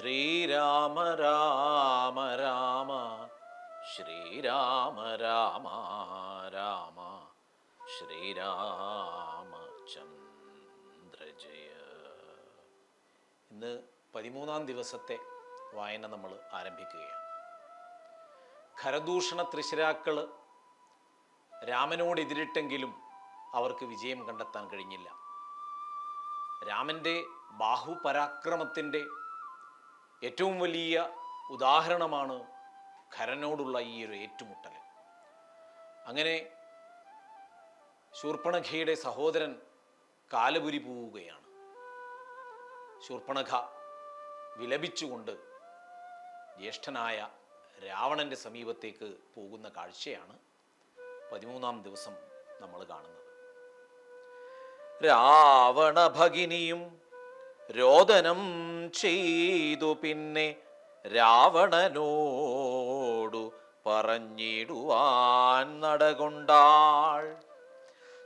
ശ്രീരാമ രാമ രാമ ശ്രീരാമ രാമ രാമ ശ്രീരാമചന്ദ്രജയ ഇന്ന് പതിമൂന്നാം ദിവസത്തെ വായന നമ്മൾ ആരംഭിക്കുകയാണ്. ഖരദൂഷണ തൃശിരാക്കൾ രാമനോട് എതിരിട്ടെങ്കിലും അവർക്ക് വിജയം കണ്ടെത്താൻ കഴിഞ്ഞില്ല. രാമന്റെ ബാഹുപരാക്രമത്തിന്റെ ഏറ്റവും വലിയ ഉദാഹരണമാണ് ഖരനോടുള്ള ഈ ഒരു ഏറ്റുമുട്ടൽ. അങ്ങനെ ശൂർപ്പണഖയുടെ സഹോദരൻ കാലപുരി പോവുകയാണ്. ശൂർപ്പണഖ വിലപിച്ചുകൊണ്ട് ജ്യേഷ്ഠനായ രാവണന്റെ സമീപത്തേക്ക് പോകുന്ന കാഴ്ചയാണ് പതിമൂന്നാം ദിവസം നമ്മൾ കാണുന്നത്. രാവണ ഭഗിനിയും രോദനം ചെയ്തു പിന്നെ രാവണനോടു പറഞ്ഞിടുവാൻ നടകൊണ്ടാൾ.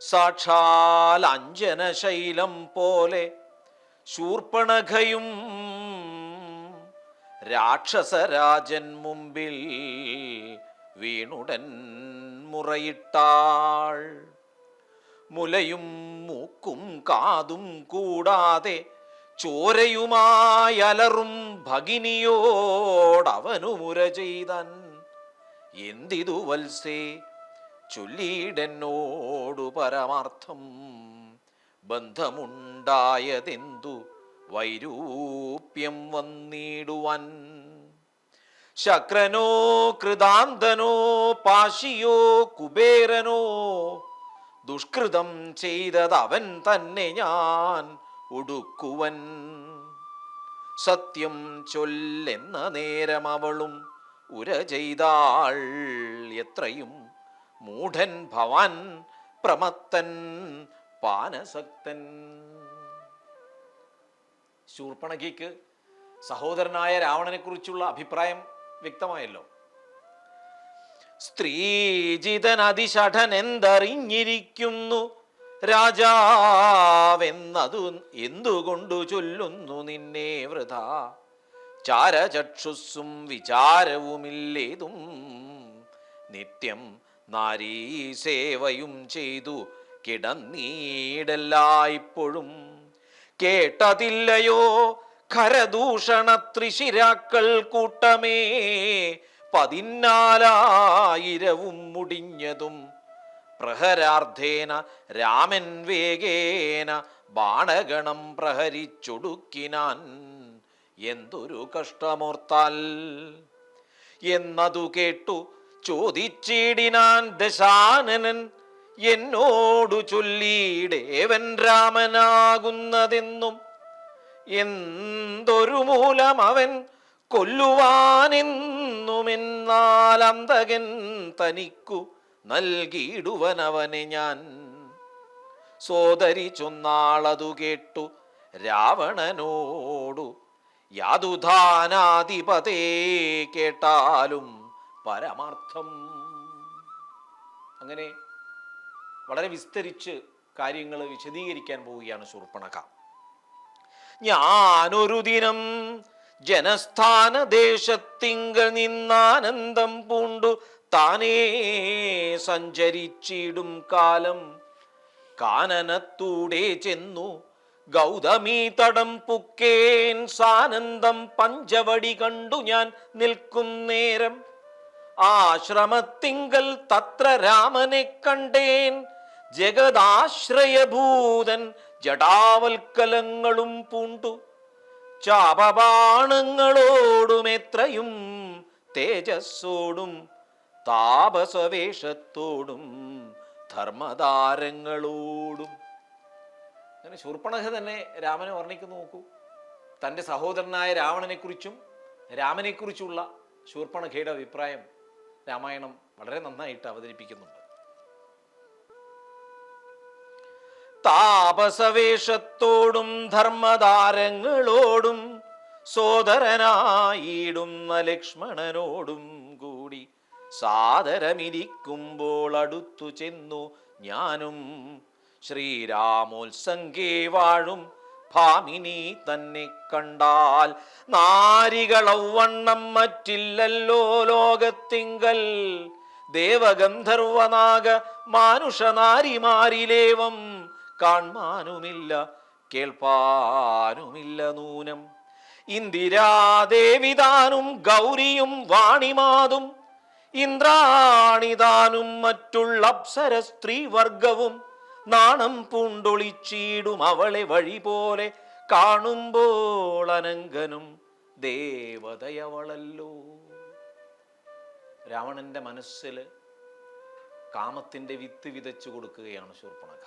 സാക്ഷാൽ അഞ്ജനശൈലം പോലെ ശൂർപ്പണഖയും രാക്ഷസരാജൻ മുമ്പിൽ വീണുടൻ മുറയിട്ടാൾ. മുലയും മൂക്കും കാതും കൂടാതെ ചോരയുമായലറും ഭഗിനിയോടവനു മുര ചെയ്തൻ. എന്തിതു വത്സേ? ചൊല്ലിയിടെന്നോടു പരമാർത്ഥം ബന്ധമുണ്ടായതെന്തു? വൈരൂപ്യം വന്നിടുവാൻ. ശക്രനോ കൃതാന്തനോ പാശിയോ കുബേരനോ ദുഷ്കൃതം ചെയ്തതവൻ തന്നെ ഞാൻ. ഒടുക്കുവൻ സത്യം ചൊല്ലെന്ന നേരം അവളും ഉര ചെയ്താൾ. എത്രയും മൂഢൻ ഭവാൻ പ്രമത്തൻ പാനസക്തൻ. ശൂർപ്പണകിക്ക് സഹോദരനായ രാവണനെ കുറിച്ചുള്ള അഭിപ്രായം വ്യക്തമായല്ലോ. സ്ത്രീജിതൻ അതിഷഠൻ എന്തറിഞ്ഞിരിക്കുന്നു രാജാവെന്നതു എന്തുകൊണ്ടു ചൊല്ലുന്നു നിന്നെ വൃഥ? ചാരചക്ഷുസ്സും വിചാരവുമില്ലേതും? നിത്യം നാരീ സേവയും ചെയ്തു കിടന്നീടെല്ലായ്പ്പോഴും. കേട്ടതില്ലയോ? ഖരദൂഷണ ത്രിശിരാക്കൾ കൂട്ടമേ പതിനാലായിരവും മുടിഞ്ഞതും. പ്രഹരാർദ്ധേന രാമൻ വേഗേന ബാണഗണം പ്രഹരിച്ചൊടുക്കിനാൻ എന്തൊരു കഷ്ടമോർത്താൽ. എന്നതു കേട്ടു ചോദിച്ചിടിനാൻ ദശാനനൻ എന്നോടു ചൊല്ലിയിടേവൻ രാമനാകുന്നതെന്നും എന്തൊരു മൂലം അവൻ കൊല്ലുവാനെന്നുമെന്നാലന്തകൻ തനിക്കു നൽകിയിടുവനവനെ ഞാൻ. സോദരി ചൊന്നാളതു കേട്ടു രാവണനോടു. യാതുധാനാധിപതേ കേട്ടാലും പരമാർത്ഥം. അങ്ങനെ വളരെ വിസ്തരിച്ച് കാര്യങ്ങൾ വിശദീകരിക്കാൻ പോവുകയാണ് ശൂർപ്പണക. ഞാനൊരു ദിനം ജനസ്ഥാന ദേശത്തിങ്കൾ നിന്നാനന്ദം പൂണ്ടു. താനേ സഞ്ചരിച്ചിടും കാലം. കാനനത്തൂടെ ചെന്നു ഗൗതമീ തടം പുക്കേൻ. സാനന്ദം പഞ്ചവടി കണ്ടു ഞാൻ നിൽക്കുന്നേരം ആശ്രമത്തിങ്കൽ തത്ര രാമനെ കണ്ടേൻ. ജഗദാശ്രയഭൂതൻ ജടാവൽക്കലങ്ങളും പൂണ്ടു. ചാപബാണങ്ങളോടും എത്രയും തേജസ്സോടും താപസവേഷത്തോടും ധർമ്മതാരങ്ങളോടും. അങ്ങനെ ശൂർപ്പണഖ തന്നെ രാമനെ വർണിക്കുന്നു നോക്കൂ. തന്റെ സഹോദരനായ രാവണനെക്കുറിച്ചും രാമനെക്കുറിച്ചുള്ള ശൂർപ്പണഖയുടെ അഭിപ്രായം രാമായണം വളരെ നന്നായിട്ട് അവതരിപ്പിക്കുന്നുണ്ട്. താപസവേഷത്തോടും ധർമ്മതാരങ്ങളോടും സോദരനായിടുന്ന ലക്ഷ്മണനോടും സാദരമിരിക്കുമ്പോൾ അടുത്തു ചെന്നു ഞാനും. ശ്രീരാമോത്സംഗേ വാഴും ഭാമിനി തന്നെ കണ്ടാൽ. നാരികളൗവണ്ണം മറ്റില്ലല്ലോ ലോകത്തിങ്കൽ. ദേവഗന്ധർവനാഗ മാനുഷ നാരിമാരിലേവം കാൺമാനുമില്ല കേൾപ്പാനുമില്ല നൂനം. ഇന്ദിരാദേവിതാനും ഗൗരിയും വാണിമാതും ഇന്ദ്രാണിതാനും മറ്റുള്ള അപ്സര സ്ത്രീവർഗവും നാണം പൂണ്ടൊളിച്ചീടും അവളെ വഴി പോലെ കാണുമ്പോൾ അനങ്കനും ദേവതയവളല്ലോ. രാവണന്റെ മനസ്സിൽ കാമത്തിന്റെ വിത്ത് വിതച്ചു കൊടുക്കുകയാണ് ശൂർപ്പണഖ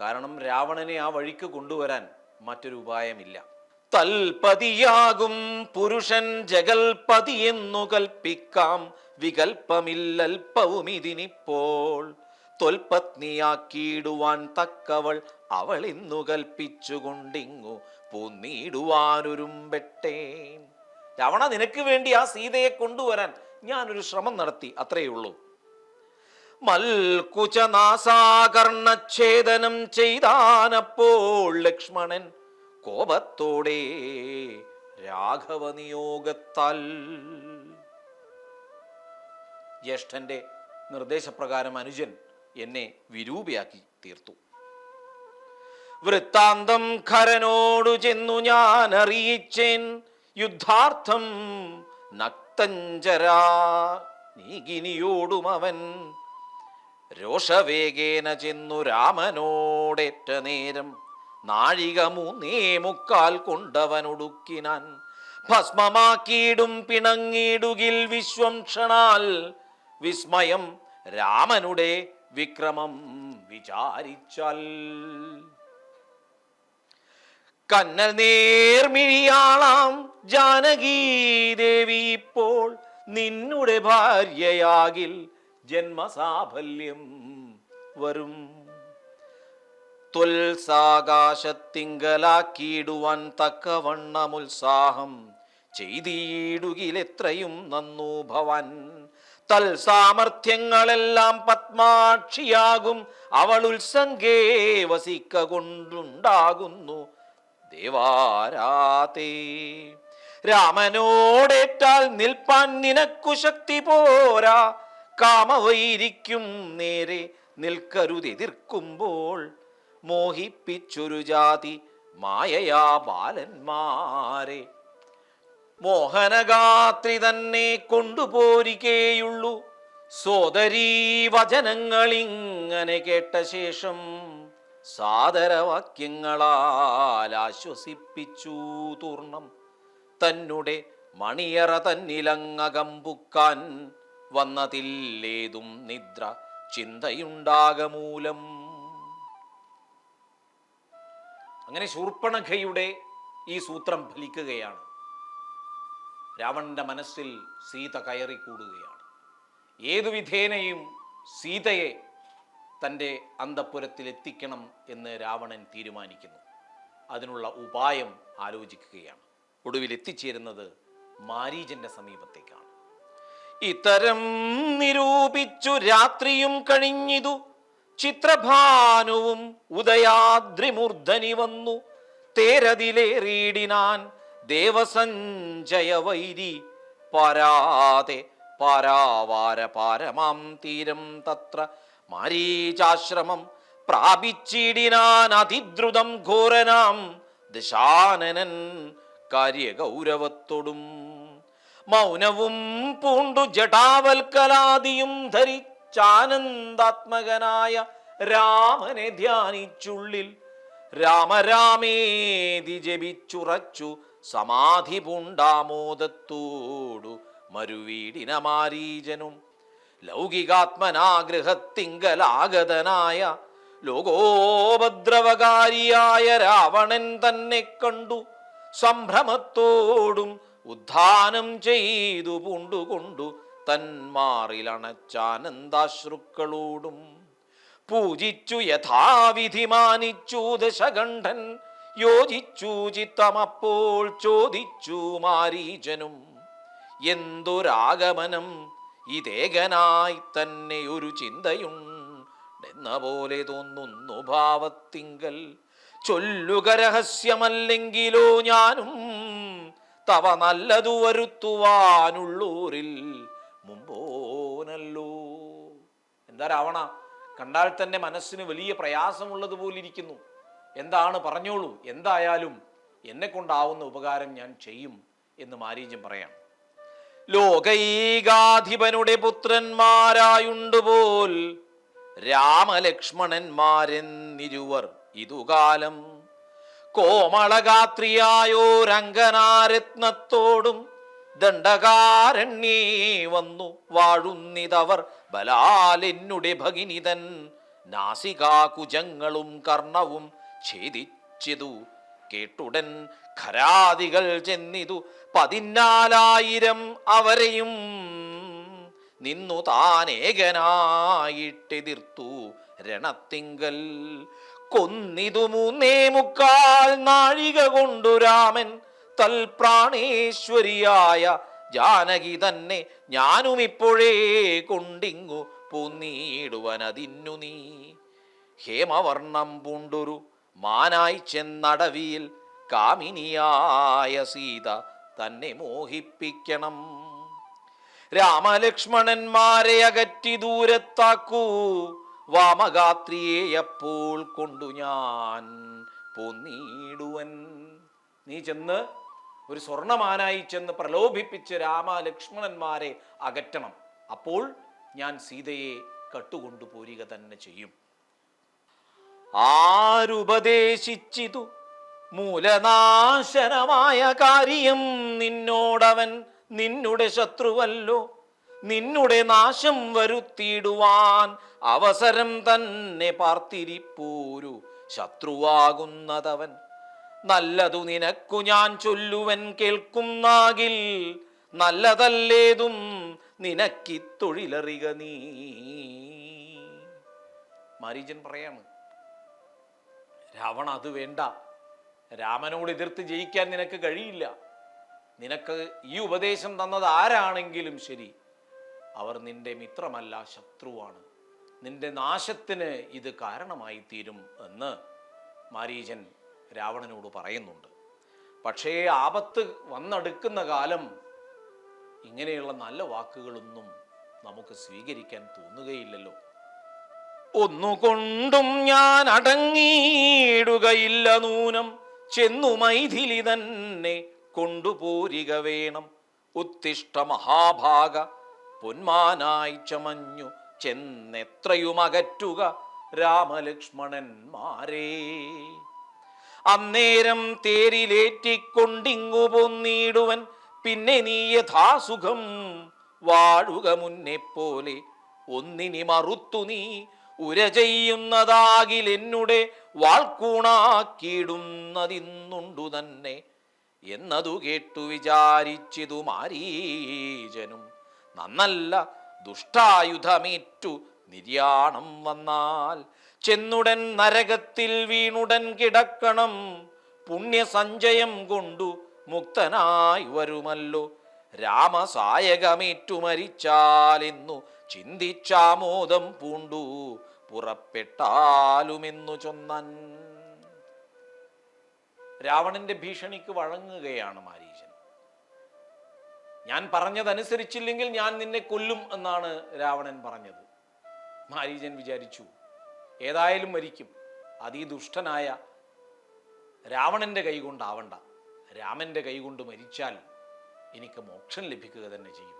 കാരണം രാവണനെ ആ വഴിക്ക് കൊണ്ടുവരാൻ മറ്റൊരു ഉപായമില്ല. തൽപതിയാകും പുരുഷൻ ജഗൽപതി എന്നു കൽപ്പിക്കാം. വികൽപ്പമില്ലൽപ്പവും ഇതിനിപ്പോൾ തൊൽപത്നിയാക്കിയിടുവാൻ തക്കവൾ അവൾ ഇന്നു കൽപ്പിച്ചുകൊണ്ടിങ്ങു. പൂന്നിടുവാനൊരുമ്പെട്ടേൻ രാവണ നിനക്ക് വേണ്ടി ആ സീതയെ കൊണ്ടുവരാൻ ഞാനൊരു ശ്രമം നടത്തി. അത്രയേ ഉള്ളൂ. മൽകുചനാസാകർണഛേദനം ചെയ്താനപ്പോൾ ലക്ഷ്മണൻ കോപത്തോടെ രാഘവനിയോഗത്താൽ. ജ്യേഷ്ഠന്റെ നിർദ്ദേശപ്രകാരം അനുജൻ എന്നെ വിരൂപിയാക്കി തീർത്തു. വൃത്താന്തം ഖരനോടു ചെന്നു ഞാൻ അറിയിച്ചേൻ യുദ്ധാർത്ഥം നക്തഞ്ചരാ നീകിനിയോടും അവൻ രോഷവേഗേന ചെന്നു രാമനോടേറ്റ നേരം നാഴിക മൂന്നേ മുക്കാൽ കൊണ്ടവനൊടുക്കിനാൻ. ഭസ്മമാക്കിയിടും പിണങ്ങിയിടുകിൽ വിശ്വം ക്ഷണാൽ. വിസ്മയം രാമനുടെ വിക്രമം വിചാരിച്ചാൽ. കന്നൽ നേർമിഴിയാളാം ജാനകീദേവി ഇപ്പോൾ നിന്നുടെ ഭാര്യയാകിൽ ജന്മസാഫല്യം വരും. ത്വൽസാകാശത്തിങ്കലാക്കിയിടുവാൻ തക്കവണ്ണമുത്സാഹം ചെയ്തിടുകിലെത്രയും നന്നു ഭവൻ. തൽ സാമർഥ്യങ്ങളെല്ലാം പത്മാക്ഷിയാകും. അവൾ ഉത്സംഗേ വസിക്ക കൊണ്ടുണ്ടാകുന്നു ദേവാരാതേ രാമനോടേറ്റാൽ നിൽപ്പാൻ നിനക്കു ശക്തി പോരാ. കാമവൈരിക്കും നേരെ നിൽക്കരുതെതിർക്കുമ്പോൾ മോഹിപ്പിച്ചൊരു ജാതി മായയാ ബാലന്മാരെ. മോഹനഗാത്രി തന്നെ കൊണ്ടുപോരികേയുള്ളൂ. സോദരീ വചനങ്ങളിങ്ങനെ കേട്ട ശേഷം സാദരവാക്യങ്ങളാൽ ആശ്വസിപ്പിച്ചു തൂർണം. തന്നുടെ മണിയറ തന്നിലങ്ങകമ്പുക്കാൻ വന്നതില്ലേതും നിദ്ര ചിന്തയുണ്ടാകമൂലം. അങ്ങനെ ശൂർപ്പണഖയുടെ ഈ സൂത്രം ഫലിക്കുകയാണ്. രാവണന്റെ മനസ്സിൽ സീത കയറിക്കൂടുകയാണ്. ഏതു വിധേനയും സീതയെ തന്റെ അന്തപ്പുരത്തിൽ എത്തിക്കണം എന്ന് രാവണൻ തീരുമാനിക്കുന്നു. അതിനുള്ള ഉപായം ആലോചിക്കുകയാണ്. ഒടുവിൽ എത്തിച്ചേരുന്നത് മാരീജന്റെ സമീപത്തേക്കാണ്. ഇത്തരം നിരൂപിച്ചു രാത്രിയും കഴിഞ്ഞിതു. ചിത്രഭാനുവും ഉദയാദ്രിമൂർധനി വന്നു. തേരതിലേറിയിടിനാൻ ദേവസഞ്ജയ വൈരി പാരാതെ പാരാവാര പാരമാം തീരം തത്ര മാരീചാശ്രമം പ്രാപിച്ചിടിനാൻ അതിദ്രുതം ഘോരനാം ദശാനനൻ കാര്യഗൗരവത്തോടും. മൗനവും പൂണ്ടു ജടാവൽക്കലാദിയും ധരിച്ചാനന്ദാത്മകനായ രാമനെ ധ്യാനിച്ചുള്ളിൽ രാമരാമേതി ജപിച്ചുറച്ചു സമാധി പൂണ്ടാമോദത്തോടു മരുവീടിന മാരീജനും ലൗകികാത്മനാഗ്രഹത്തിങ്കലാഗതനായ ലോകോപദ്രവകാരിയായ രാവണൻ തന്നെ കണ്ടു സംഭ്രമത്തോടും ഉദ്ധാനം ചെയ്തു പൂണ്ടുകൊണ്ടു തന്മാറിലണച്ചാനന്ദാശ്രുക്കളോടും പൂജിച്ചു യഥാവിധി മാനിച്ചു ദശകണ്ഠൻ. യോജിച്ചു ചിത്തമപ്പോൾ ചോദിച്ചു മാരീജനും എന്തൊരാഗമനം? ഇതേകനായി തന്നെ ഒരു ചിന്തയുണ്ടെന്ന പോലെ തോന്നുന്നു ഭാവത്തിങ്കൽ. ചൊല്ലുക രഹസ്യമല്ലെങ്കിലോ ഞാനും തവ നല്ലതു വരുത്തുവാനുള്ളൂരിൽ മുമ്പോനല്ലോ. എന്താ രാവണ? കണ്ടാൽ തന്നെ മനസ്സിന് വലിയ പ്രയാസമുള്ളത് പോലിരിക്കുന്നു. എന്താണ് പറഞ്ഞോളൂ? എന്തായാലും എന്നെ കൊണ്ടാവുന്ന ഉപകാരം ഞാൻ ചെയ്യും എന്ന് മാരീജൻ പറയാം. ലോകൈകാധിപനുടെ പുത്രന്മാരായുണ്ടുപോൽ രാമലക്ഷ്മണന്മാരെന്നിരുവർ ഇതുകാലം. കോമളഗാത്രിയായോരംഗനാരത്നത്തോടും ദണ്ഡകാരണ്യേ വന്നു വാഴുന്നിതവർ ബലാലെന്നുടെ ഭഗിനിതൻ. നാസികാകുജങ്ങളും കർണവും ഛേദിച്ചിതു. കേട്ടുടൻ ഖരാദികൾ ചെന്നിതു. പതിനാലായിരം അവരെയും നിന്നു താനേകനായിട്ടെതിർത്തു. രണത്തിങ്കൽ കൊന്നിതു മൂന്നേ മുക്കാൽ നാഴിക കൊണ്ടു രാമൻ തൽപ്രാണേശ്വരിയായ ജാനകി തന്നെ ഞാനും ഇപ്പോഴേ കൊണ്ടിങ്ങു പൂന്നീടുവനതിന്നു നീ. ഹേമവർണം പൂണ്ടൊരു മാനായി ചെന്നടവിയിൽ കാമിനിയായ സീത തന്നെ മോഹിപ്പിക്കണം. രാമലക്ഷ്മണന്മാരെ അകറ്റി ദൂരത്താക്കൂ. വാമഗാത്രിയെ എപ്പോൾ കൊണ്ടു ഞാൻ പൊന്നീടുവൻ നീ ചെന്ന് ഒരു സ്വർണമാനായി ചെന്ന് പ്രലോഭിപ്പിച്ച് രാമലക്ഷ്മണന്മാരെ അകറ്റണം. അപ്പോൾ ഞാൻ സീതയെ കട്ടുകൊണ്ടുപോരുക തന്നെ ചെയ്യും. ആരുപദേശിച്ചിതു മൂലനാശനമായ കാര്യം നിന്നോടവൻ നിന്നുടെ ശത്രുവല്ലോ. നിന്നുടെ നാശം വരുത്തിയിടുവാൻ അവസരം തന്നെ പാർത്തിരിപ്പൂരു ശത്രുവാകുന്നതവൻ. നല്ലതു നിനക്കു ഞാൻ ചൊല്ലുവൻ കേൾക്കുന്നാകിൽ നല്ലതല്ലേതും നിനക്കി തൊഴിലറിക നീ. മാരീജൻ പറയാണ് രാവണ അത് വേണ്ട. രാമനോട് എതിർത്ത് ജയിക്കാൻ നിനക്ക് കഴിയില്ല. നിനക്ക് ഈ ഉപദേശം തന്നത് ആരാണെങ്കിലും ശരി. അവർ നിന്റെ മിത്രമല്ല ശത്രുവാണ്. നിന്റെ നാശത്തിന് ഇത് കാരണമായി തീരും എന്ന് മാരീജൻ രാവണനോട് പറയുന്നുണ്ട്. പക്ഷേ ആപത്ത് വന്നടുക്കുന്ന കാലം ഇങ്ങനെയുള്ള നല്ല വാക്കുകളൊന്നും നമുക്ക് സ്വീകരിക്കാൻ തോന്നുകയില്ലല്ലോ. ഒന്നുകൊണ്ടും ഞാൻ അടങ്ങിയിടുകയില്ല നൂനം. ചെന്നു മൈഥിലി തന്നെ കൊണ്ടുപോരിക വേണം. ഉത്തിഷ്ട മഹാഭാഗ പൊന്മാനായി ചമഞ്ഞു ചെന്നെത്രയുമകറ്റുക രാമലക്ഷ്മണന്മാരേ. അന്നേരം തേരിലേറ്റിക്കൊണ്ടിങ്ങു പൊന്നിടുവൻ പിന്നെ നീ യഥാസുഖം വാഴുക മുന്നെ പോലെ ഒന്നിനി മറുത്തു നീ ഉര ചെയ്യുന്നതാകിൽ എന്നുടെ വാൾക്കൂണാക്കിയിടുന്നതിന്നുണ്ടു തന്നെ. എന്നതു കേട്ടു വിചാരിച്ചിതു മാരീജനും. നന്നല്ല ദുഷ്ടായുധമേറ്റു നിര്യാണം വന്നാൽ ചെന്നുടൻ നരകത്തിൽ വീണുടൻ കിടക്കണം. പുണ്യസഞ്ചയം കൊണ്ടു മുക്തനായി വരുമല്ലോ. രാമസായകമേറ്റു മരിച്ചാലെന്നു ചിന്തിച്ചാമോദം പൂണ്ടു. പുറപ്പെട്ടാലുമെന്നു ചൊന്നൻ. രാവണന്റെ ഭീഷണിക്ക് വഴങ്ങുകയാണ് മാരീചൻ. ഞാൻ പറഞ്ഞതനുസരിച്ചില്ലെങ്കിൽ ഞാൻ നിന്നെ കൊല്ലും എന്നാണ് രാവണൻ പറഞ്ഞത്. മാരീചൻ വിചാരിച്ചു ഏതായാലും മരിക്കും. അതിദുഷ്ടനായ രാവണന്റെ കൈകൊണ്ടാവണ്ട. രാമന്റെ കൈകൊണ്ട് മരിച്ചാൽ എനിക്ക് മോക്ഷം ലഭിക്കുക തന്നെ ചെയ്യും.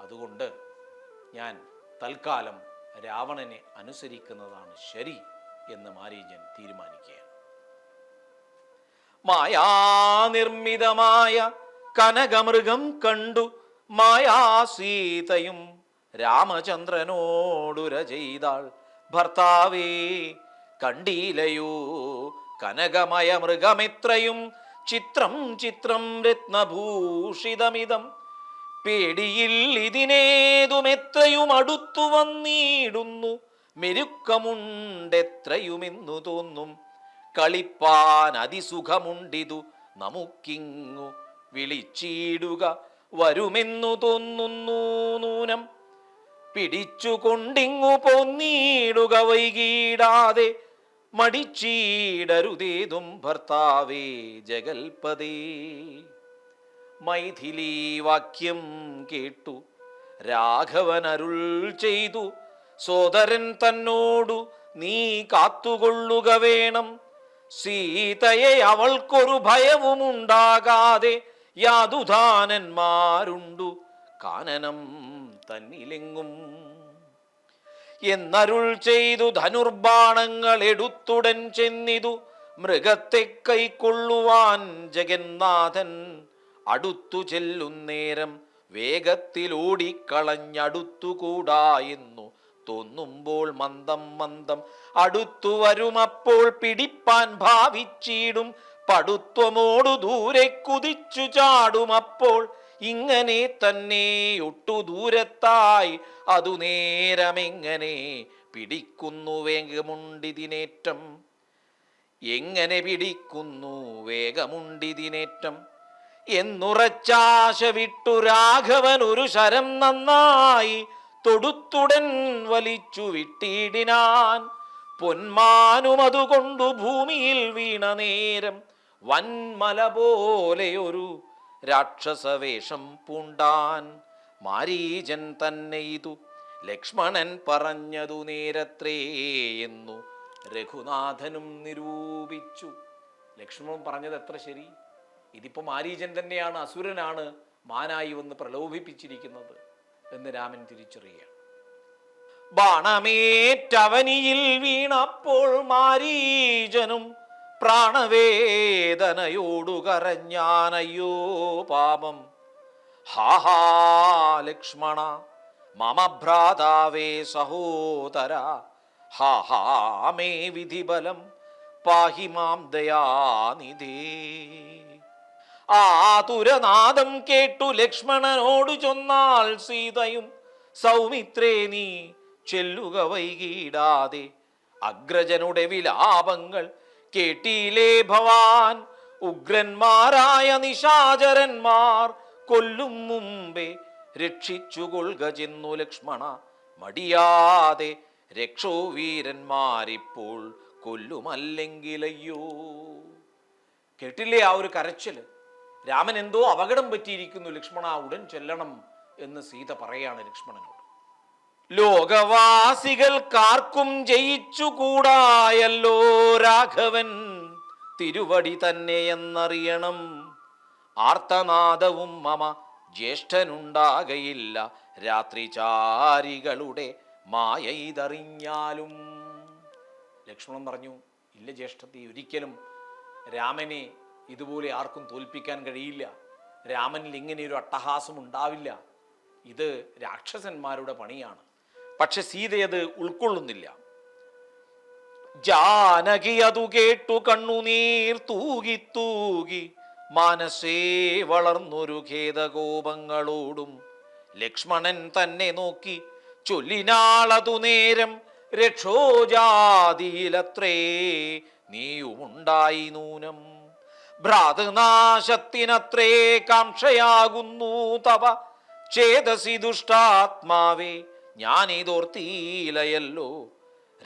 അതുകൊണ്ട് ഞാൻ തൽക്കാലം രാവണനെ അനുസരിക്കുന്നതാണ് ശരി എന്ന് മാരീജൻ തീരുമാനിക്കുകയാണ്. മായാനിർമ്മിതമായ കനകമൃഗം കണ്ടു മായാസീതയും രാമചന്ദ്രനോടുര ചെയ്താൾ ഭർത്താവേ കണ്ടീലയോ? കനകമയ മൃഗമിത്രയും ചിത്രം ചിത്രം രത്നഭൂഷിതമിതം. പേടിയിൽ ഇതിനേതുമെത്രയും അടുത്തു വന്നിടുന്നു. മെരുക്കമുണ്ടെത്രയുമെന്നു തോന്നും. കളിപ്പാൻ അതിസുഖമുണ്ടിതു നമുക്കിങ്ങു വിളിച്ചിടുക വരുമെന്നു തോന്നുന്നു നൂനം. പിടിച്ചുകൊണ്ടിങ്ങു പൊന്നീടുക വൈകീടാതെ മടിച്ചീടരുതേതും ഭർത്താവേ ജഗൽപദേ മൈഥിലി വാക്യം കേട്ടു രാഘവൻ അരുൾ ചെയ്തു സോദരൻ തന്നോടു നീ കാത്തുകൊള്ളുക വേണം. സീതയെ അവൾക്കൊരു ഭയവുമുണ്ടാകാതെ യാതുധാനന്മാരുണ്ടു. കാനനം തന്നിലെങ്ങും? എന്നരുൾ ചെയ്തു ധനുർബാണങ്ങൾ എടുത്തുടൻ ചെന്നിതു മൃഗത്തെ കൈക്കൊള്ളുവാൻ ജഗന്നാഥൻ അടുത്തു ചെല്ലുന്നേരം വേഗത്തിലോടിക്കളഞ്ഞടുത്തുകൂടാ എന്നു തോന്നുമ്പോൾ മന്ദം മന്ദം അടുത്തു വരുമപ്പോൾ പിടിപ്പാൻ ഭാവിച്ചിടും പടുത്വമോടു ദൂരെ കുതിച്ചു ചാടുമപ്പോൾ ഇങ്ങനെ തന്നെ ഒട്ടു ദൂരത്തായി അതു നേരമെങ്ങനെ പിടിക്കുന്നു വേഗമുണ്ടിതിനേറ്റം. എങ്ങനെ പിടിക്കുന്നു വേഗമുണ്ടിതിനേറ്റം? എന്നുറച്ചാശ വിട്ടു രാഘവൻ ഒരു ശരം നന്നായി തൊടുത്തുടൻ വലിച്ചു വിട്ടിടിനാൻ. പൊന്മാനും അതുകൊണ്ടു ഭൂമിയിൽ വീണ നേരം വൻമല പോലെ ഒരു രാക്ഷസവേഷം പൂണ്ടാൻ മാരീജൻ തന്നെ ഇതു ലക്ഷ്മണൻ പറഞ്ഞതു നേരത്രേ എന്നു രഘുനാഥനും നിരൂപിച്ചു. ലക്ഷ്മണൻ പറഞ്ഞത് എത്ര ശരി? ഇതിപ്പോ മാരീജൻ തന്നെയാണ് അസുരനാണ് മാനായി വന്ന് പ്രലോഭിപ്പിച്ചിരിക്കുന്നത് എന്ന് രാമൻ തിരിച്ചറിയുകയാണ്. ബാണമേറ്റവനിയിൽ വീണപ്പോൾ മാരീജനും പ്രാണവേദനയോടു കരഞ്ഞാനയ്യോ പാപം. ഹാഹാ ലക്ഷ്മണ മമ ഭ്രാതാവേ സഹോദര ഹാഹാ മേ വിധിബലം പാഹി മാം ദയാനിധേ. ആതുരനാദം കേട്ടു ലക്ഷ്മണനോട് ചൊന്നാൽ സീതയും സൗമിത്രേ നീ ചെല്ലുക വൈകിടാതെ. അഗ്രജനുടെ വിലാപങ്ങൾ കേട്ടിയിലേ ഭവാൻ. ഉഗ്രന്മാരായ നിശാചരന്മാർ കൊല്ലും മുമ്പേ രക്ഷിച്ചുകൊള്ളുക ചെന്നു ലക്ഷ്മണ. മടിയാതെ രക്ഷോ വീരന്മാരിപ്പോൾ കൊല്ലുമല്ലെങ്കിലയ്യോ. കേട്ടില്ലേ ആ ഒരു കരച്ചിൽ? രാമൻ എന്തോ അപകടം പറ്റിയിരിക്കുന്നു ലക്ഷ്മണ ഉടൻ ചെല്ലണം എന്ന് സീത പറയാണ് ലക്ഷ്മണനോട്. ലോകവാസികൾക്കാർക്കും ജയിച്ചുകൂടായല്ലോ രാഘവൻ. തിരുവടി തന്നെ എന്നറിയണം. ആർത്തനാദവും മമ ജ്യേഷ്ഠനുണ്ടാകയില്ല. രാത്രിചാരികളുടെ മായ ഇതറിഞ്ഞാലും ലക്ഷ്മണൻ പറഞ്ഞു ഇല്ല ജ്യേഷ്ഠത്തി ഒരിക്കലും രാമനെ ഇതുപോലെ ആർക്കും തോൽപ്പിക്കാൻ കഴിയില്ല. രാമനിൽ ഇങ്ങനെ ഒരു അട്ടഹാസം ഉണ്ടാവില്ല. ഇത് രാക്ഷസന്മാരുടെ പണിയാണ്. പക്ഷെ സീതയത് ഉൾക്കൊള്ളുന്നില്ല. ജാനകി അതു കേട്ടു കണ്ണുനീർ തൂകി തൂകി മനസ്സേ വളർന്നൊരു ഖേദകോപങ്ങളോടും ലക്ഷ്മണൻ തന്നെ നോക്കി ചൊല്ലിനാളതു നേരം രക്ഷോജാതിയിലത്രേ നീയുമുണ്ടായി നൂനം. ഭ്രാതനാശത്തിനത്രേ കാംക്ഷയാകുന്നു തവ. ചേതസി ദുഷ്ടാത്മാവേ ഞാനിതോർത്തീലയല്ലോ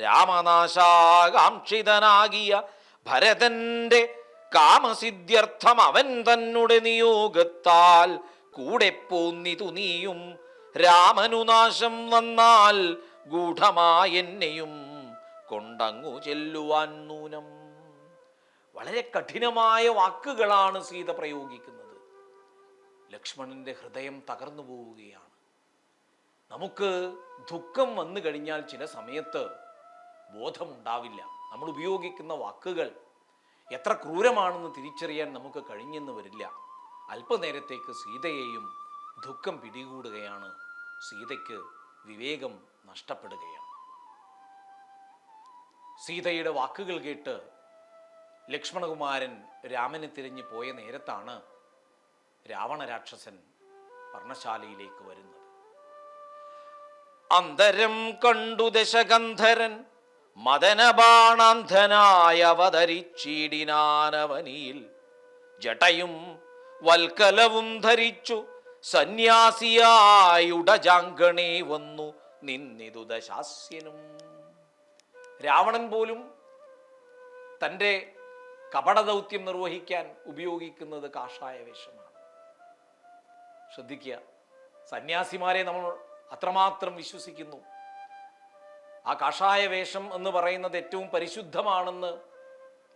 രാമനാശാകാംക്ഷിതനാകിയ ഭരതന്റെ കാമസിദ്ധ്യർത്ഥം അവൻ തന്നെ നിയോഗത്താൽ കൂടെ പോന്നിതു നീയും. രാമനുനാശം വന്നാൽ ഗൂഢമായെന്നെയും കൊണ്ടങ്ങു ചെല്ലുവാൻ നൂനം. വളരെ കഠിനമായ വാക്കുകളാണ് സീത പ്രയോഗിക്കുന്നത്. ലക്ഷ്മണന്റെ ഹൃദയം തകർന്നു പോവുകയാണ്. നമുക്ക് ദുഃഖം വന്നു കഴിഞ്ഞാൽ ചില സമയത്ത് ബോധമുണ്ടാവില്ല. നമ്മൾ ഉപയോഗിക്കുന്ന വാക്കുകൾ എത്ര ക്രൂരമാണെന്ന് തിരിച്ചറിയാൻ നമുക്ക് കഴിഞ്ഞെന്ന് വരില്ല. അല്പനേരത്തേക്ക് സീതയെയും ദുഃഖം പിടികൂടുകയാണ്. സീതയ്ക്ക് വിവേകം നഷ്ടപ്പെടുകയാണ്. സീതയുടെ വാക്കുകൾ കേട്ട് ലക്ഷ്മണകുമാരൻ രാമനെ തിരിഞ്ഞു പോയ നേരത്താണ് രാവണ രാക്ഷസൻ പർണശാലയിലേക്ക് വരുന്നത്. അന്തരം കണ്ടു ദശഗന്ധരൻ മദനബാണാന്ധനായ അവതരിച്ചിടിനാനവനിയിൽ. ജടയും വൽക്കലവും ധരിച്ചു സന്യാസിയായുടജാങ്കണേ വന്നു നിന്നിതു ദശാസ്യനും. രാവണൻ പോലും തന്റെ കപടദൗത്യം നിർവഹിക്കാൻ ഉപയോഗിക്കുന്നത് കാഷായ വേഷമാണ്. ശ്രദ്ധിക്കുക സന്യാസിമാരെ നമ്മൾ അത്രമാത്രം വിശ്വസിക്കുന്നു. ആ കാഷായ വേഷം എന്ന് പറയുന്നത് ഏറ്റവും പരിശുദ്ധമാണെന്ന്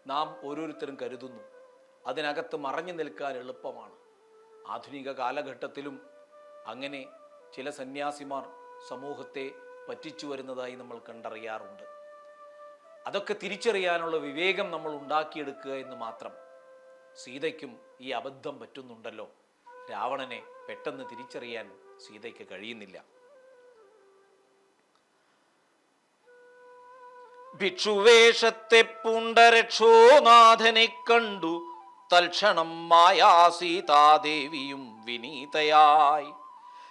നാം ഓരോരുത്തരും കരുതുന്നു. അതിനകത്ത് മറഞ്ഞു നിൽക്കാൻ എളുപ്പമാണ്. ആധുനിക കാലഘട്ടത്തിലും അങ്ങനെ ചില സന്യാസിമാർ സമൂഹത്തെ പറ്റിച്ചു വരുന്നതായി നമ്മൾ കണ്ടറിയാറുണ്ട്. അതൊക്കെ തിരിച്ചറിയാനുള്ള വിവേകം നമ്മൾ ഉണ്ടാക്കിയെടുക്കുക എന്ന് മാത്രം. സീതയ്ക്കും ഈ അബദ്ധം പറ്റുന്നുണ്ടല്ലോ. രാവണനെ പെട്ടെന്ന് തിരിച്ചറിയാൻ സീതയ്ക്ക് കഴിയുന്നില്ല. ഭിക്ഷുവേഷത്തെ പൂണ്ട രക്ഷോനാഥനെ കണ്ടു. തൽക്ഷണം മായാ സീതാദേവിയും വിനീതയായി.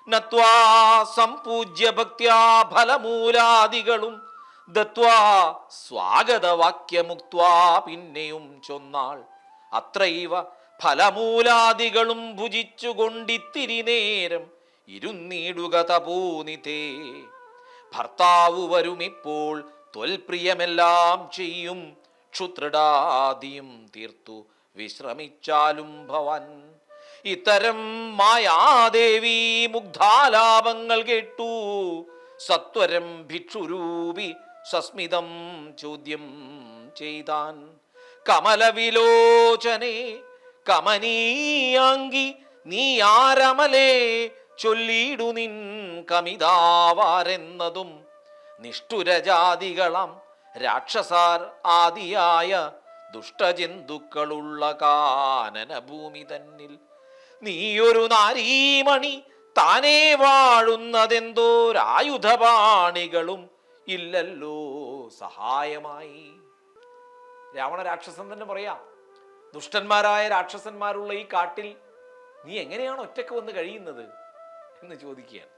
നത്വാ സംപൂജ്യ ഭക്ത്യാ ഫലമൂലാദികളും. ദത്വാ സ്വാഗതവാക്യമുക്വാ പിന്നെയും ചൊന്നാൾ. അത്രൈവ ഫലമൂലാദികളും ഭുജിച്ചുകൊണ്ടിത്തിരി നേരം ഇരുന്നീടുക തപൂനിതേ ഭർത്താവ് വരുമിപ്പോൾ ത്വൽപ്രിയമെല്ലാം ചെയ്യും. ക്ഷുത്രിടാദിയും തീർത്തു വിശ്രമിച്ചാലും ഭവൻ. ഇത്തരം മായാദേവി മുഗ്ധാലാപങ്ങൾ കേട്ടു. സത്വരം ഭിക്ഷുരൂപി സസ്മിതം ചോദ്യം ചെയ്താൻ. കമലവിലോചനെ കമനീയാങ്കി നീ ആരമലേ ചൊല്ലിയിടു നിൻ കമിതാവാരെന്നതും നിഷ്ഠുരജാതികളാം രാക്ഷസാർ ആദിയായ ദുഷ്ടജന്തുക്കളുള്ള കാനന ഭൂമി തന്നിൽ. നീയൊരു നാരീമണി താനേ വാഴുന്നതെന്തോരായുധപാണികളും ഇല്ലല്ലോ സഹായമായി. രാവണ രാക്ഷസൻ തന്നെ പറയാ ദുഷ്ടന്മാരായ രാക്ഷസന്മാരുള്ള ഈ കാട്ടിൽ നീ എങ്ങനെയാണ് ഒറ്റയ്ക്ക് വന്ന് കഴിയുന്നത്? എന്ന് ചോദിക്കുകയാണ്.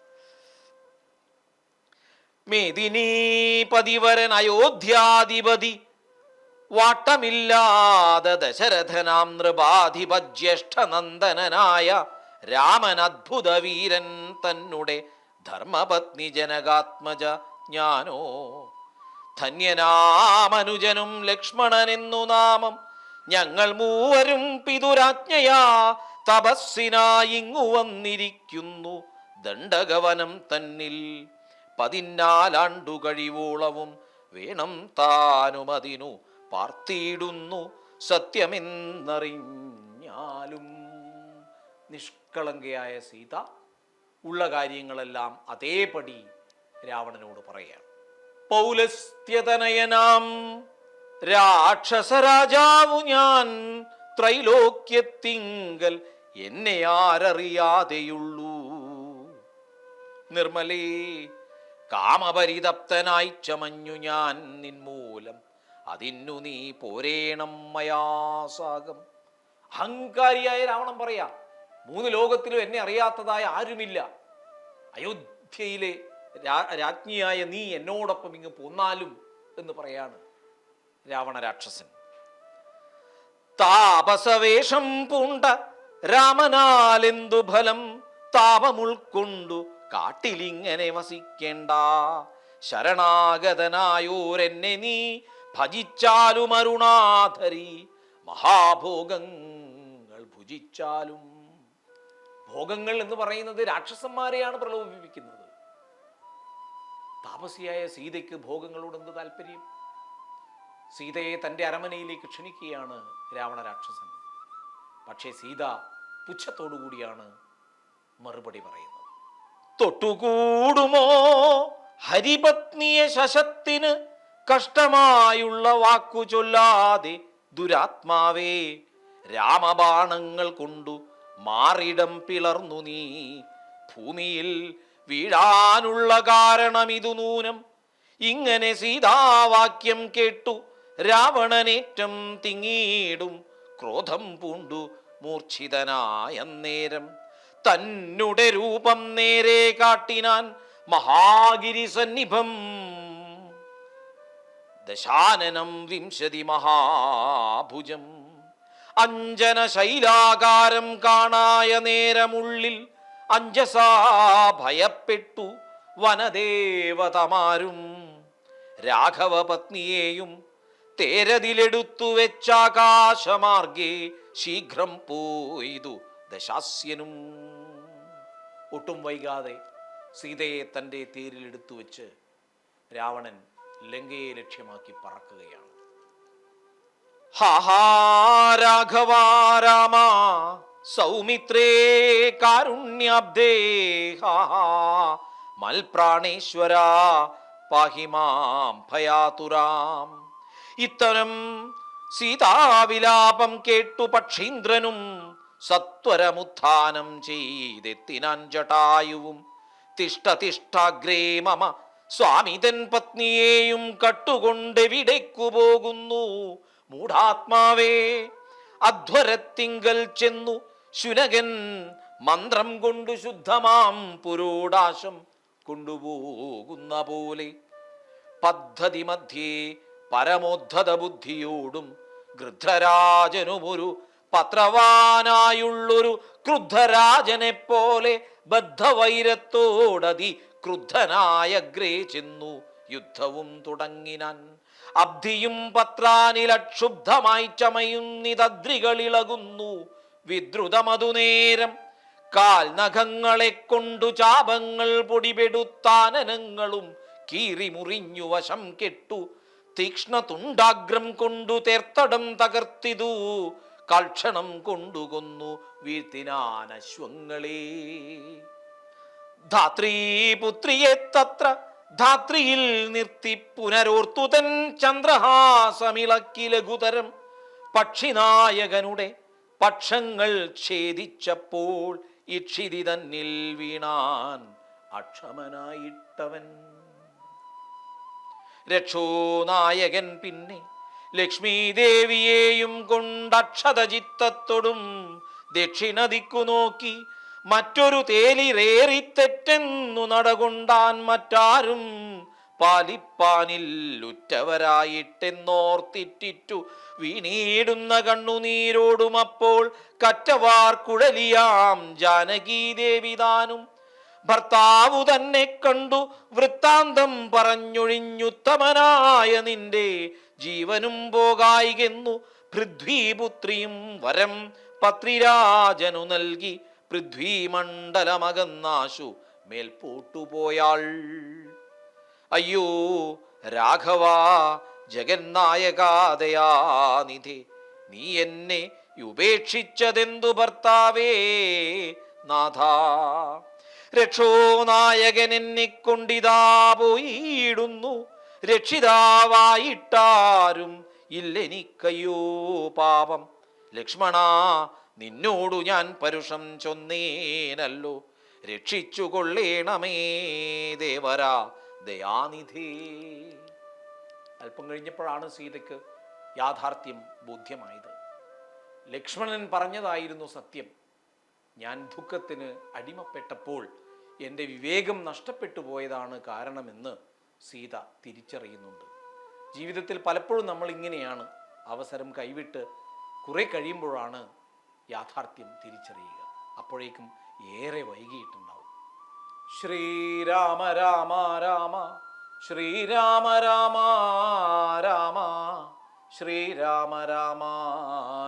മേദിനീ പതിവരൻ അയോധ്യാധിപതി. വാട്ടമില്ലാതെ ദശരഥനാം നൃപാധിപജ്യേഷ്ഠനന്ദനായ രാമൻ അദ്ഭുത വീരൻ തന്നെ ധർമ്മപത്നി ജനകാത്മജ ജ്ഞാനോ ധന്യനാമനുജനും ലക്ഷ്മണനെന്നു നാമം ഞങ്ങൾ മൂവരും പിതുരാജ്ഞയാ. തപസ്സിനായിങ്ങു വന്നിരിക്കുന്നു ദണ്ഡകവനം തന്നിൽ. പതിനാലാണ്ടു കഴിവോളവും വേണം താനുമതിനു പാർത്തിയിടുന്നു സത്യമെന്നറിഞ്ഞാലും. നിഷ്കളങ്കയായ സീത ഉള്ള കാര്യങ്ങളെല്ലാം അതേപടി രാവണനോട് പറയാം പൗലസ്ത്യതനയനാം രാക്ഷസരാജാവു ഞാൻ ത്രൈലോക്യത്തിങ്കൽ എന്നെ ആരറിയാതെയുള്ളൂ. നിർമ്മലേ കാമപരിതപ്തനായി ചമഞ്ഞു ഞാൻ നിൻമൂലം. അതിന്നു നീ പോരേണം മയാസാകം അഹങ്കാരിയായ രാവണൻ പറയാ മൂന്ന് ലോകത്തിലും എന്നെ അറിയാത്തതായ ആരുമില്ല. അയോധ്യയിലെ രാജ്ഞിയായ നീ എന്നോടൊപ്പം ഇങ്ങ് പോന്നാലും എന്ന് പറയാണ് രാവണ രാക്ഷസൻ. താപസവേഷം പൂണ്ട രാമനാലെന്തു ഫലം താപമുൾക്കൊണ്ടു കാട്ടിലിങ്ങനെ വസിക്കേണ്ട. ശരണാഗതനായോരെന്നെ നീ ഭജിച്ചാലും അരുണാധരി. മഹാഭോഗങ്ങൾ ഭുജിച്ചാലും. ഭോഗങ്ങൾ എന്ന് പറയുന്നത് രാക്ഷസന്മാരെയാണ് പ്രലോഭിപ്പിക്കുന്നത്. താപസിയായ സീതയ്ക്ക് ഭോഗങ്ങളോട് എന്ത് താല്പര്യം? സീതയെ തന്റെ അരമനയിലേക്ക് ക്ഷണിക്കുകയാണ് രാവണ രാക്ഷസൻ. പക്ഷേ സീത പുച്ഛത്തോടുകൂടിയാണ് മറുപടി പറയുന്നത്. തൊട്ടുകൂടുമോ? ഹരിപത്നിയെ ശശത്തിന് കഷ്ടമായുള്ള വാക്കു ചൊല്ലാതെ ദുരാത്മാവേ രാമബാണങ്ങൾ കൊണ്ടു മാറിടം പിളർന്നു നീ. ഭൂമിയിൽ വീഴാനുള്ള കാരണം ഇതു നൂനം. ഇങ്ങനെ സീതാവാക്യം കേട്ടു രാവണനേറ്റം തിങ്ങിയിടും ക്രോധം പൂണ്ടു മൂർച്ഛിതനായ നേരം. തന്നുടെ രൂപം നേരെ കാട്ടിനാൻ മഹാഗിരി സന്നിഭം ദശാനനം വിംശതി മഹാഭുജം. അഞ്ജന ശൈലാകാരം കാണായ നേരമുള്ളിൽ അഞ്ജസാ ഭയപ്പെട്ടു വനദേവതമാരും. രാഘവ പത്നിയെയും തേരതിലെടുത്തു വെച്ചാകാശമാർഗേ ശീഘ്രം പോയിതു ദശാസ്യനും. ഒട്ടും വൈകാതെ സീതയെ തന്റെ തേരിലെടുത്തു വെച്ച് രാവണൻ ലങ്കയെ ലക്ഷ്യമാക്കി പറക്കുകയാണ്. ഹാഹാ രാഘവാ രാമ സൗമിത്രേ കാരുണ്യാബ്ദേ മൽപ്രാണേശ്വര പാഹിമാം ഭയാതുരാം. ഇത്തരം സീതാവിലാപം കേട്ടു പക്ഷീന്ദ്രനും സത്വരമുത്ഥാനം ചെയ്തെത്തിനാൻ ജടായുവും തിഷ്ട തിഷ്ടാഗ്രേ മമ. സ്വാമിതൻ പത്നിയെയും കട്ടുകൊണ്ടെവിടേക്കു പോകുന്നു മൂഢാത്മാവേ അധ്വരത്തിങ്കൽ ചെന്നു. ശുനകൻ മന്ത്രം കൊണ്ടു ശുദ്ധമാം പുരോടാശം കൊണ്ടുപോകുന്ന പോലെ. പദ്ധതി മധ്യേ പരമോദ്ധത ബുദ്ധിയോടും ഗൃധ്രരാജനുമൊരു പത്രവാനായുള്ളൊരു ക്രുദ്ധരാജനെ പോലെ ബദ്ധവൈരത്തോടതി ക്രുദ്ധനായ ഗ്രേ ചെന്നു യുദ്ധവും തുടങ്ങിനാൻ. അബ്ധിയും പത്രാനിലക്ഷുബ്ധമായി ചമയുന്നിതദ്രികളിളകുന്നു വിദ്രുതമതുനേരം കാൽനഖങ്ങളെ കൊണ്ടു ചാപങ്ങൾ പൊടിപെടുത്താനനങ്ങളും കീറി മുറിഞ്ഞു വശം കെട്ടു. തീക്ഷ്ണ തുണ്ടാഗ്രം കൊണ്ടു തേർത്തടം തകർത്തിതു. കൽക്ഷണം കൊണ്ടുകൊന്നു വീഴ്ത്തിനാനശ്വങ്ങളെ. ധാത്രീപുത്രിയെ തത്ര ധാത്രിയിൽ നിർത്തി പുനരോർത്തു തൻ ചന്ദ്രഹാസമിളക്കി ലഘുതരം പക്ഷിനായകനുടെ പക്ഷങ്ങൾ ഛേദിച്ചപ്പോൾ ഇക്ഷിതി തന്നിൽ വീണാൻ അക്ഷമനായിട്ടവൻ. രക്ഷോനായകൻ പിന്നെ ലക്ഷ്മി ദേവിയെയും കൊണ്ടക്ഷത ചിത്തത്തോടും ദക്ഷിണ ദിക്കു നോക്കി മറ്റൊരു തേലിറേറിത്തെറ്റെന്നു നടകൊണ്ടാൻ മറ്റാരും പാലിപ്പാനിൽ ഉറ്റവരായിട്ടെന്നോർത്തിറ്റിറ്റു വീണീടുന്ന കണ്ണുനീരോടും അപ്പോൾ കറ്റവാർ കുഴലിയാം ജാനകീദേവിതാനും. ഭർത്താവു തന്നെ കണ്ടു വൃത്താന്തം പറഞ്ഞൊഴിഞ്ഞുത്തമനായ നിന്റെ ജീവനും പോകായികെന്നു പൃഥ്വീപുത്രിയും വരം പത്രിരാജനു നൽകി പൃഥ്വീമണ്ഡലമകന്നാശു മേൽപോട്ടുപോയാൾ. അയ്യോ രാഘവ ജഗന്നായകാതയാനിധി നീ എന്നെ ഉപേക്ഷിച്ചതെന്തു ഭർത്താവേ നാഥ? രക്ഷോ നായകൻ എന്നെ കൊണ്ടിതാ പോയിടുന്നു രക്ഷിതാവായിട്ടാരും ഇല്ലെനിക്കയ്യോ പാപം. ലക്ഷ്മണ നിന്നോടു ഞാൻ പരുഷം ചൊന്നേനല്ലോ. രക്ഷിച്ചു കൊള്ളേണമേ ദേവരാ ദയാനിധി. അല്പം കഴിഞ്ഞപ്പോഴാണ് സീതയ്ക്ക് യാഥാർത്ഥ്യം ബോധ്യമായത്. ലക്ഷ്മണൻ പറഞ്ഞതായിരുന്നു സത്യം. ഞാൻ ദുഃഖത്തിന് അടിമപ്പെട്ടപ്പോൾ എന്റെ വിവേകം നഷ്ടപ്പെട്ടു പോയതാണ് കാരണമെന്ന് സീത തിരിച്ചറിയുന്നുണ്ട്. ജീവിതത്തിൽ പലപ്പോഴും നമ്മൾ ഇങ്ങനെയാണ് അവസരം കൈവിട്ട് കുറെ കഴിയുമ്പോഴാണ് യാഥാർത്ഥ്യം തിരിച്ചറിയുക. അപ്പോഴേക്കും ഏറെ വൈകിയിട്ടുണ്ടാവും. ശ്രീരാമ രാമ രാമ ശ്രീരാമ രാമ രാമ ശ്രീരാമ രാമ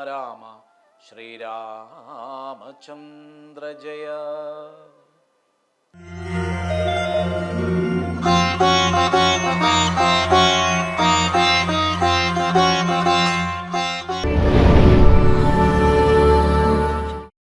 രാമ ശ്രീരാമചന്ദ്ര ജയ